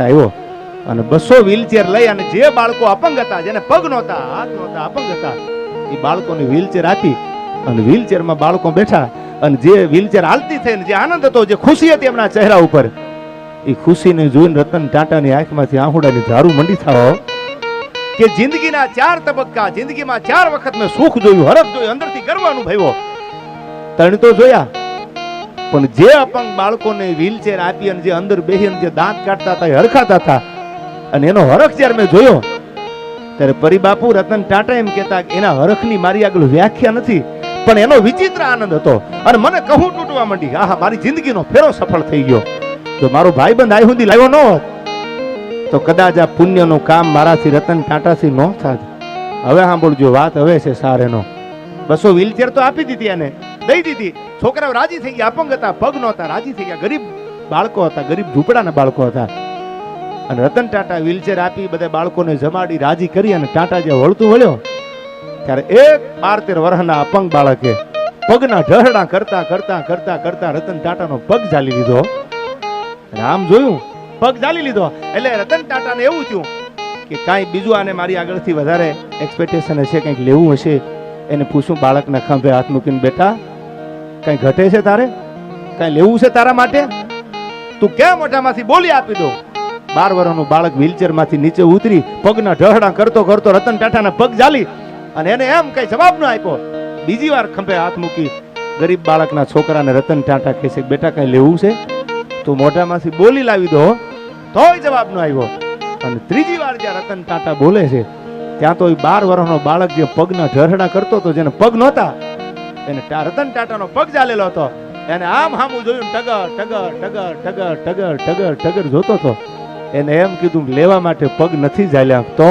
આવ્યો. અને બસો વ્હીલચેર લઈ અને જે બાળકો અપંગ હતા જેને પગ નહોતા, હાથ નહોતા અપંગ હતા એ બાળકોને વ્હીલચેર આપી અને વ્હીલચેરમાં બાળકો બેઠા અને જે વ્હીલચેર હાલતી થઈને જે આનંદ હતો, જે ખુશી હતી એમના ચહેરા ઉપર, એ ખુશીને જોઈને રતન ટાટાની આંખમાંથી આંખોડાની ધારું મંડી થાવ કે જિંદગીના ચાર તબક્કા, જિંદગીમાં ચાર વખત મેં સુખ જોયું હરફ જોયું, અંદરથી ગર્વ અનુભવ્યો. તણ તો જોયા પણ જે અપંગ બાળકોને વ્હીલચેર આપી અને જે અંદર બેસી અને જે દાંત કાઢતા હતા એ હરખાતા હતા. અને એનો હરખ જ્યારે મેં જોયો, ત્યારે પરિબાપુ રતન ટાટા એમ કહેતા એના હરખની મારી આગળ વ્યાખ્યા નથી, પણ એનો વિચિત્ર આનંદ હતો. અને મને કહું તૂટવા માંડી, આહા, મારી જિંદગીનો ફેરો સફળ થઈ ગયો. તો મારો ભાઈબંધ આઈ સુધી લાવ્યો ન હોત, તો કદાચ આ પુણ્યનું કામ મારાથી રતન ટાટાથી ન થાત. હવે સાંભળજો, વાત હવે છે સાર એનો બસો વ્હીલચેર તો આપી દીધી એને. દઈ દીધી. છોકરાઓ રાજી થઈ ગયા, અપંગ હતા, પગ નહોતા, રાજી થઈ ગયા. ગરીબ બાળકો હતા, ગરીબ ઝૂંપડાના બાળકો હતા. અને રતન ટાટા વ્હીલચેર આપી, બધા બાળકોને જમાડી, રાજી કરી અને ટાટા જે વળતું વળ્યો, ત્યારે એક બાર તેર વર્ષના અપંગ બાળકે પગના ઢહડા કરતા કરતા કરતા કરતા રતન ટાટાનો પગ ઝાલી લીધો. અને આમ જોયું, પગ ઝાલી લીધો. એટલે રતન ટાટાને એવું થયું કે કાંઈ બીજું આને મારી આગળથી વધારે એક્સપેક્ટેશન હશે કંઈક લેવું હશે. એને પૂછું, બાળકના ખંભે હાથ મૂકીને બેટા કઈ ઘટે છે તારે? કઈ લેવું છે તારા માટે? તું કેમ મોઢામાંથી બોલી આપી દો બાર વર્ષનું બાળક વ્હીલચેરમાંથી નીચે ઉતરી, પગના ઢહડા કરતો કરતો રતન ટાટાના પગ જાલી અને એને એમ કઈ જવાબ ન આપ્યો. બીજી વાર ખંભે હાથ મૂકી, ગરીબ બાળકના છોકરાને રતન ટાટા કહે છે, બેટા, કઈ લેવું છે? તું મોઢામાંથી બોલી લાવી દો તોય જવાબ ન આવ્યો. અને ત્રીજી વાર જ્યાં રતન ટાટા બોલે છે, ત્યાં તો એ બાર વર્ષનો બાળક જે પગના ઢરડા કરતો હતો, જેને પગ નહોતા એને રતન ટાટાનો પગ ચાલેલો હતો. એને આમ હામું જોયું ટગર ટગર ટગર ટગર ટગર ટગર ટગર જોતો હતો. એને એમ કીધું લેવા માટે પગ નથી ચાલ્યા. તો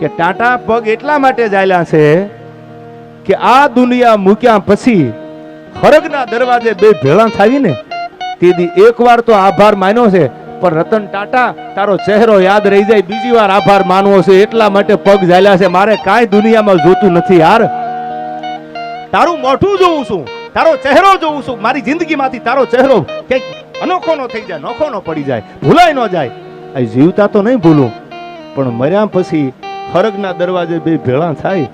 કે ટાટા પગ એટલા માટે ચાલ્યા છે કે આ દુનિયા મૂક્યા પછી ફરગના દરવાજે બે ભેળા થાવીને તેથી એકવાર તો આભાર માન્યો છે, પણ રતન ટાટા, તારો ચહેરો યાદ રહી જાય, બીજી વાર આભાર માનવો છે. એટલા માટે પગ ઝાલ્યા છે. મારે કાંઈ દુનિયામાં જોતું નથી યાર. તારું મોઢું જોઉં છું, તારો ચહેરો જોઉં છું, મારી જિંદગીમાંથી તારો ચહેરો કંઈક અનોખો નો થઈ જાય નોખો નો પડી જાય ભૂલાય ન જાય. આ જીવતા તો નહીં ભૂલું, પણ મર્યા પછી ફરગના દરવાજે બે ભેળા થાય,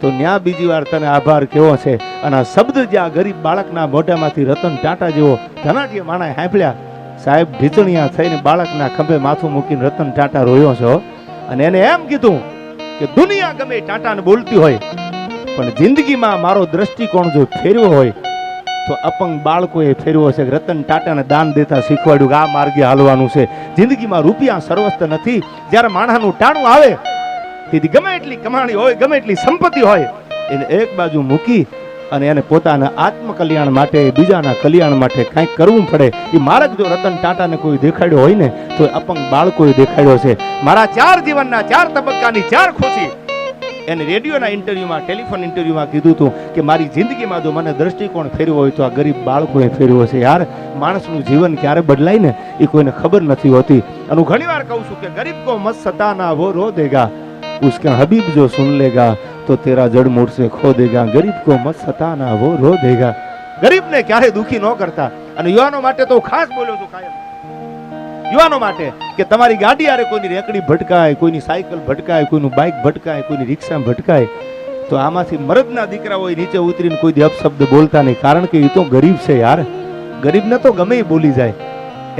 તો ન્યા બીજી વાર તને આભાર કેવો છે? અને આ શબ્દ જ્યાં ગરીબ બાળકના મોઢામાંથી રતન ટાટા જેવો ધનાઢ્ય માણા હાંફળ્યા સાહેબ ઢીચણિયા થઈને બાળકના ખંભે માથું મૂકીને રતન ટાટા રોયો છો. અને એને એમ કીધું કે દુનિયા ગમે ટાટાને બોલતી હોય પણ જિંદગીમાં મારો દ્રષ્ટિકોણ જો ફેરવો હોય, તો અપંગ બાળકોએ ફેરવો છે. રતન ટાટાને દાન દેતા શીખવાડ્યું કે આ માર્ગે હાલવાનું છે. જિંદગીમાં રૂપિયા સર્વસ્થ નથી. જ્યારે માણસનું ટાણું આવે, તેથી ગમે એટલી કમાણી હોય, ગમે એટલી સંપત્તિ હોય, એને એક બાજુ મૂકી અને એને પોતાના આત્મકલ્યાણ માટે, બીજાના કલ્યાણ માટે કાંઈક કરવું પડે. એ માર્ગ જો રતન ટાટાને કોઈ દેખાડ્યો હોય ને, તો અપંગ બાળકોએ દેખાડ્યો છે. મારા ચાર જીવનના ચાર તબક્કાની ચાર ખુશી એને રેડિયોના ઇન્ટરવ્યૂમાં, ટેલિફોન ઇન્ટરવ્યૂમાં કીધું હતું કે મારી જિંદગીમાં જો મને દ્રષ્ટિકોણ ફેરવો હોય તો આ ગરીબ બાળકોએ ફેરવો છે. યાર, માણસનું જીવન ક્યારે બદલાય ને? એ કોઈને ખબર નથી હોતી. અને હું ઘણીવાર કહું છું કે ગરીબ કો મત સતાના વો રો દેગા. ઉસકા હબીબ જો સુન લેગા, તો તેરા જડમૂળ સે ખો દેગા. ગરીબ કો મત સતાના વો રો દેગા. ગરીબને ક્યારે દુખી ન કરતા. અને યુવાનો માટે તો ખાસ બોલ્યો છું કાયમ. યુવાનો માટે કે તમારી ગાડી આરે કોઈની રેકડી ભટકાય, કોઈની સાયકલ ભટકાય, કોઈનું બાઇક ભટકાય, કોઈની રિક્ષા ભટકાય, તો આમાંથી મરદના દીકરા હોય નીચે ઉતરીને કોઈ અપશબ્દ બોલતા નહીં. કારણ કે એ તો ગરીબ છે યાર. ગરીબને તો ગમે બોલી જાય.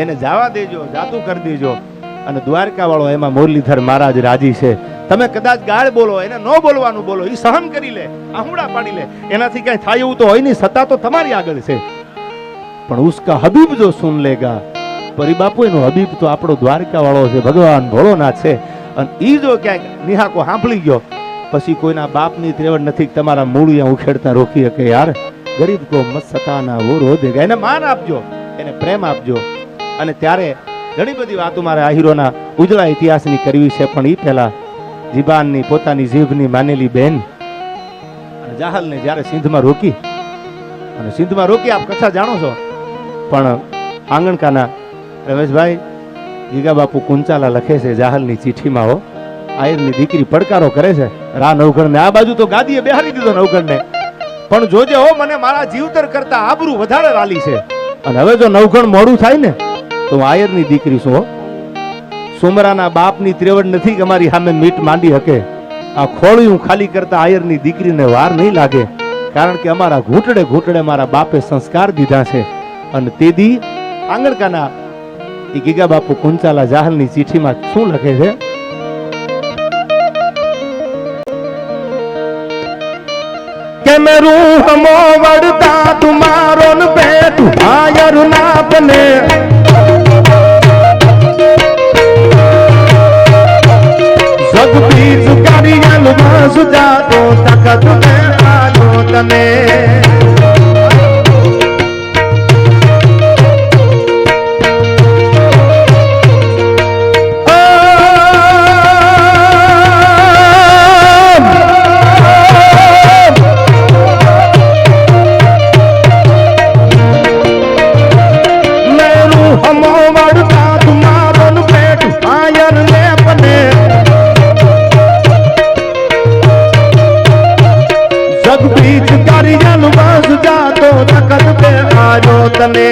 એને જવા દેજો, જાતું કરી દેજો. અને દ્વારકા વાળો એમાં મુરલીધર મહારાજ રાજી છે. તમે કદાચ ગાળ બોલો, એને ન બોલવાનું બોલો એ સહન કરી લે, આહુડા પાડી લે. એનાથી કઈ થાય એવું તો હોય નહીં, સત્તા તો તમારી આગળ છે. પણ ઉસકા હબીબ જો સુન લેગા પરિબાપુ એનો હબીબ તો આપણો દ્વારકા વાળો છે, ભગવાન ભોળોનાથ છે. અને એ જો ક્યાંક નિહાકો સાંભળી ગયો, પછી કોઈના બાપની ત્રેવડ નથી તમારા મૂળ અહીંયા ઉખેડતા રોકી શકે યાર. ગરીબ કો મત સતાના વો રોધે એને માન આપજો, એને પ્રેમ આપજો. અને ત્યારે ઘણી બધી વાતો મારે આહિરોના ઉજળા ઇતિહાસની કરવી છે, પણ એ પહેલા જીબાનની, પોતાની જીભની માનેલી બેન અને જાહલને જ્યારે સિંધમાં રોકી, અને સિંધમાં રોકી આપ કથા જાણો છો, પણ આંગણકાના રમેશભાઈ, ગીગા બાપુ કુંચાલા લખે છે જાહલની ચીઠીમાં હો. આયરની દીકરી પડકારો કરે છે. રા નવઘણને આ બાજુ તો ગાદીએ બેહારી દીધો નવઘણને પણ જોજે હો, મને મારા જીવતર કરતા આબરૂ વધારે વાલી છે. અને હવે જો નવઘણ મોડું થાય ને, તો હું આયરની દીકરી છું હો. સુમરાના બાપની ત્રેવડ નથી કે અમારી સામે મીટ માંડી શકે આ ખોળિયું ખાલી કરતા આયરની દીકરીને વાર નહીં લાગે. કારણ કે અમારા ઘૂંટડે ઘૂંટડે મારા બાપે સંસ્કાર દીધા છે. અને તેથી આંગણકાના એ ગીગા બાપુ કુંચાલા જાહલની ચીઠીમાં શું લખે છે? કે રૂહ મો વડતા તુમારો ન બેટ આયર ના બને જગ બીજમાં સુજાતો તકત મે આજો તને. તકત પે આજો તને?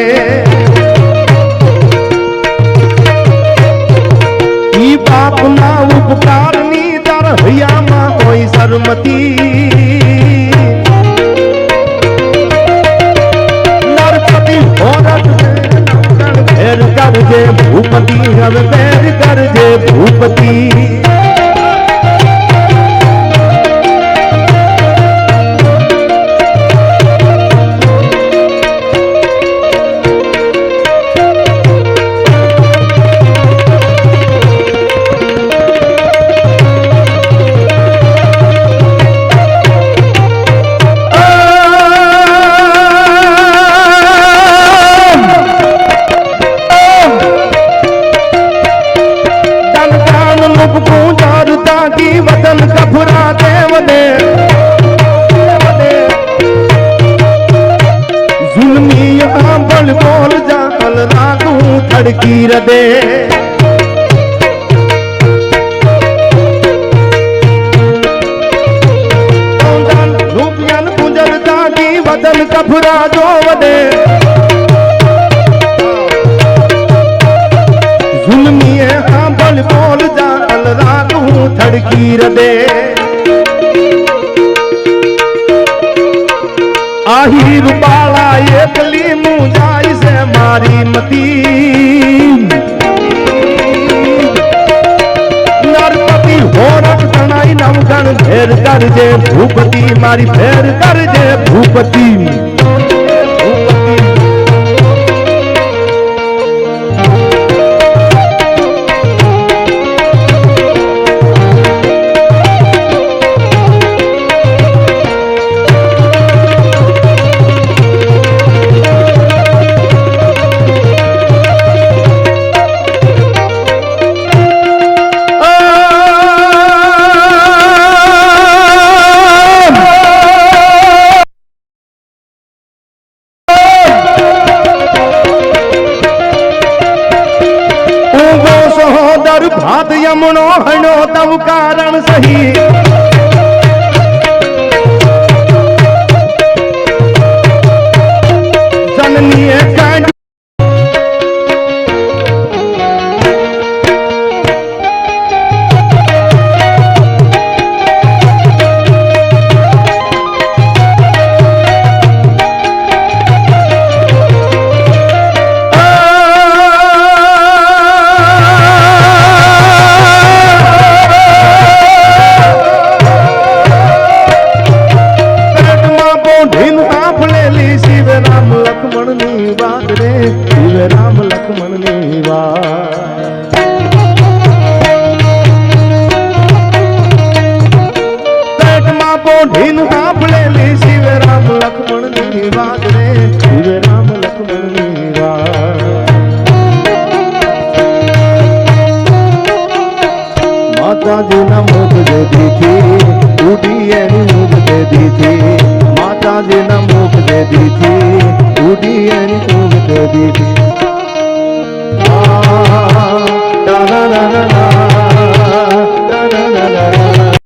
ઈ બાપ ના ઉપકારની દર હૈયામાં કોઈ શરમતી ભૂપતિ, હવે કરજે ભૂપતિ. જી વતન કફુરા દેવ દે. જુલમી આંબળ બોલ જાકલ રાગું ધડકી રદે વતન કફુરા જો વદે થડકી રદે આહી રૂપાળા એકલી મું જાય છે મારી મતી નરપતિ હોરક તણાઈ નવગણ ફેર કરજે ભૂપતિ મારી ફેર કરજે ભૂપતિ માતાજીના મુખ દીધી ઉડી એની મુખ દીધી માતાજીના મુખ દીધી ઉડી એની મુખ દીધી રા રા રા.